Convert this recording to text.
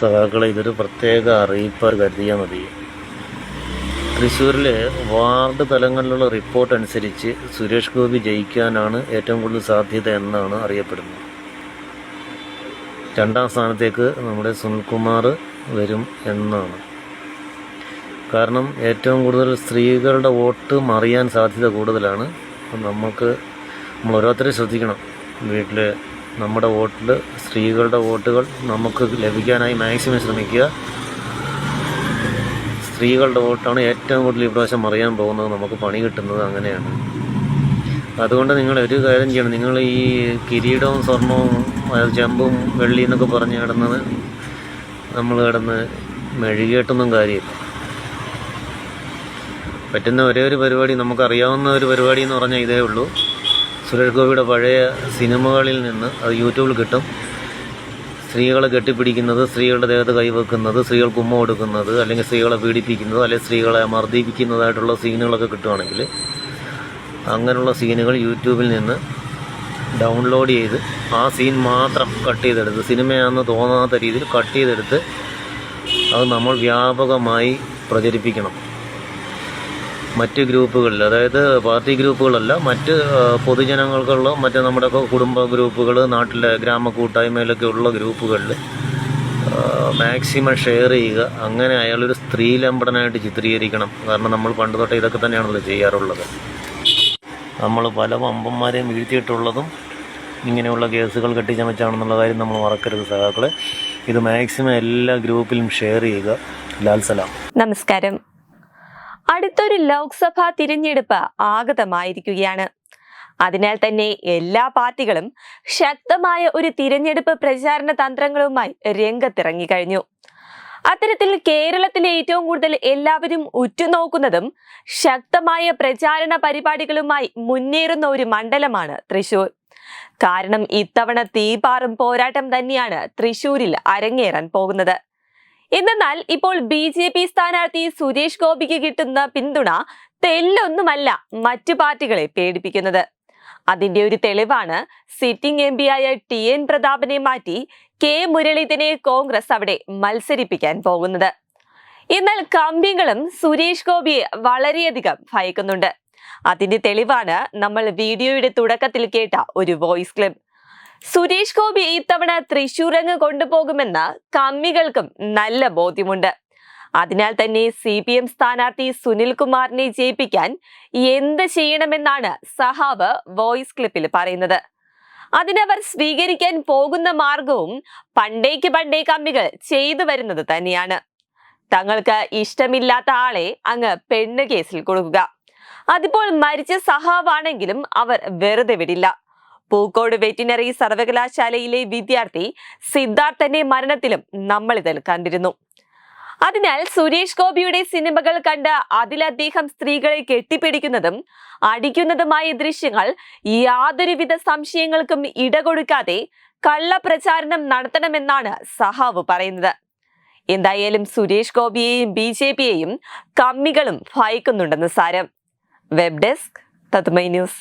സഹാക്കളെ ഇതൊരു പ്രത്യേക അറിയിപ്പ് കരുതിയാൽ മതി. തൃശ്ശൂരിലെ വാർഡ് തലങ്ങളിലുള്ള റിപ്പോർട്ട് അനുസരിച്ച് സുരേഷ് ഗോപി ജയിക്കാനാണ് ഏറ്റവും കൂടുതൽ സാധ്യത എന്നാണ് അറിയപ്പെടുന്നത്. രണ്ടാം സ്ഥാനത്തേക്ക് നമ്മുടെ സുനിൽകുമാർ വരും എന്നാണ്. കാരണം ഏറ്റവും കൂടുതൽ സ്ത്രീകളുടെ വോട്ട് മറിയാൻ സാധ്യത കൂടുതലാണ്. അപ്പം നമുക്ക് നമ്മൾ ഓരോരുത്തരും ശ്രദ്ധിക്കണം. വീട്ടിൽ നമ്മുടെ വോട്ടിൽ സ്ത്രീകളുടെ വോട്ടുകൾ നമുക്ക് ലഭിക്കാനായി മാക്സിമം ശ്രമിക്കുക. സ്ത്രീകളുടെ വോട്ടാണ് ഏറ്റവും കൂടുതൽ ഇപ്രാവശ്യം അറിയാൻ പോകുന്നത് നമുക്ക് പണി കിട്ടുന്നത് അങ്ങനെയാണ്. അതുകൊണ്ട് നിങ്ങൾ ഒരു കാര്യം ചെയ്യണം. നിങ്ങൾ ഈ കിരീടവും സ്വർണവും അതായത് ചെമ്പും വെള്ളി എന്നൊക്കെ പറഞ്ഞ് കിടന്നത് നമ്മൾ കിടന്ന് മെഴുകിയിട്ടൊന്നും കാര്യമില്ല. പറ്റുന്ന ഒരേ ഒരു പരിപാടി നമുക്കറിയാവുന്ന ഒരു പരിപാടി എന്ന് പറഞ്ഞാൽ ഇതേ ഉള്ളൂ. സുരേഷ് ഗോപിയുടെ പഴയ സിനിമകളിൽ നിന്ന് അത് യൂട്യൂബിൽ കിട്ടും. സ്ത്രീകളെ കെട്ടിപ്പിടിക്കുന്നത് സ്ത്രീകളുടെ ദേഹത്ത് കൈവെക്കുന്നത് സ്ത്രീകൾക്ക് ഉമ്മ കൊടുക്കുന്നത് അല്ലെങ്കിൽ സ്ത്രീകളെ പീഡിപ്പിക്കുന്നത് അല്ലെങ്കിൽ സ്ത്രീകളെ മർദ്ദിപ്പിക്കുന്നതായിട്ടുള്ള സീനുകളൊക്കെ കിട്ടുവാണെങ്കിൽ അങ്ങനെയുള്ള സീനുകൾ യൂട്യൂബിൽ നിന്ന് ഡൗൺലോഡ് ചെയ്ത് ആ സീൻ മാത്രം കട്ട് ചെയ്തെടുത്ത് സിനിമയാണെന്ന് തോന്നാത്ത രീതിയിൽ കട്ട് ചെയ്തെടുത്ത് അത് നമ്മൾ വ്യാപകമായി പ്രചരിപ്പിക്കണം. മറ്റ് ഗ്രൂപ്പുകളിൽ അതായത് പാർട്ടി ഗ്രൂപ്പുകളല്ല മറ്റ് പൊതുജനങ്ങൾക്കുള്ള മറ്റ് നമ്മുടെ കുടുംബ ഗ്രൂപ്പുകൾ നാട്ടിലെ ഗ്രാമ കൂട്ടായ്മയിലൊക്കെ ഉള്ള ഗ്രൂപ്പുകളിൽ മാക്സിമം ഷെയർ ചെയ്യുക. അങ്ങനെ അയാളൊരു സ്ത്രീലമ്പടനായിട്ട് ചിത്രീകരിക്കണം. കാരണം നമ്മൾ പണ്ട് തൊട്ടേ ഇതൊക്കെ തന്നെയാണല്ലോ ചെയ്യാറുള്ളത്. നമ്മൾ പല വമ്പന്മാരെയും വീഴ്ത്തിയിട്ടുള്ളതും ഇങ്ങനെയുള്ള കേസുകൾ കെട്ടിച്ചമച്ചാണെന്നുള്ള കാര്യം നമ്മൾ മറക്കരുത് സഹാക്കളെ ഇത് മാക്സിമം എല്ലാ ഗ്രൂപ്പിലും ഷെയർ ചെയ്യുക. ലാൽ സലാം. നമസ്കാരം. അടുത്തൊരു ലോക്സഭാ തിരഞ്ഞെടുപ്പ് ആഗതമായിരിക്കുകയാണ്. അതിനാൽ തന്നെ എല്ലാ പാർട്ടികളും ശക്തമായ ഒരു തിരഞ്ഞെടുപ്പ് പ്രചാരണ തന്ത്രങ്ങളുമായി രംഗത്തിറങ്ങി കഴിഞ്ഞു. അത്തരത്തിൽ കേരളത്തിലെ ഏറ്റവും കൂടുതൽ എല്ലാവരും ഉറ്റുനോക്കുന്നതും ശക്തമായ പ്രചാരണ പരിപാടികളുമായി മുന്നേറുന്ന ഒരു മണ്ഡലമാണ് തൃശൂർ. കാരണം ഇത്തവണ തീപാറും പോരാട്ടം തന്നെയാണ് തൃശൂരിൽ അരങ്ങേറാൻ പോകുന്നത്. എന്നാൽ ഇപ്പോൾ ബി ജെ പി സ്ഥാനാർത്ഥി സുരേഷ് ഗോപിക്ക് കിട്ടുന്ന പിന്തുണ തെല്ലൊന്നുമല്ല മറ്റു പാർട്ടികളെ പേടിപ്പിക്കുന്നത്. അതിന്റെ ഒരു തെളിവാണ് സിറ്റിംഗ് എം ആയ ടി എൻ പ്രതാപനെ മാറ്റി കെ മുരളീധരനെ കോൺഗ്രസ് അവിടെ മത്സരിപ്പിക്കാൻ പോകുന്നത്. എന്നാൽ കമ്പികളും സുരേഷ് ഗോപിയെ വളരെയധികം ഭയക്കുന്നുണ്ട്. അതിന്റെ തെളിവാണ് നമ്മൾ വീഡിയോയുടെ തുടക്കത്തിൽ കേട്ട ഒരു വോയിസ് ക്ലിപ്പ്. സുരേഷ് ഗോപി ഇത്തവണ തൃശൂരങ്ങ് കൊണ്ടുപോകുമെന്ന് കമ്മികൾക്കും നല്ല ബോധ്യമുണ്ട്. അതിനാൽ തന്നെ സി പി എം സ്ഥാനാർത്ഥി സുനിൽ കുമാറിനെ ജയിപ്പിക്കാൻ എന്ത് ചെയ്യണമെന്നാണ് സഹാബ് വോയിസ് ക്ലിപ്പിൽ പറയുന്നത്. അതിനവർ സ്വീകരിക്കാൻ പോകുന്ന മാർഗവും പണ്ടേക്ക് പണ്ടേ കമ്മികൾ ചെയ്തു വരുന്നത് തന്നെയാണ്. തങ്ങൾക്ക് ഇഷ്ടമില്ലാത്ത ആളെ അങ്ങ് പെണ്ണ് കേസിൽ കൊടുക്കുക. അതിപ്പോൾ മരിച്ച സഹാവാണെങ്കിലും അവർ വെറുതെ വിടില്ല. പൂക്കോട് വെറ്റിനറി സർവകലാശാലയിലെ വിദ്യാർത്ഥി സിദ്ധാർത്ഥന്റെ മരണത്തിലും നമ്മൾ കണ്ടിരുന്നു. അതിനാൽ സുരേഷ് ഗോപിയുടെ സിനിമകൾ കണ്ട് അതിലദ്ദേഹം സ്ത്രീകളെ കെട്ടിപ്പിടിക്കുന്നതും അടിക്കുന്നതുമായ ദൃശ്യങ്ങൾ യാതൊരുവിധ സംശയങ്ങൾക്കും ഇടകൊടുക്കാതെ കള്ളപ്രചാരണം നടത്തണമെന്നാണ് സഹാവ് പറയുന്നത്. എന്തായാലും സുരേഷ് ഗോപിയെയും ബി ജെ പിയെയും കമ്മികളും ഭയക്കുന്നുണ്ടെന്ന് സാരം. വെബ് ഡെസ്ക് തത്മൈ ന്യൂസ്.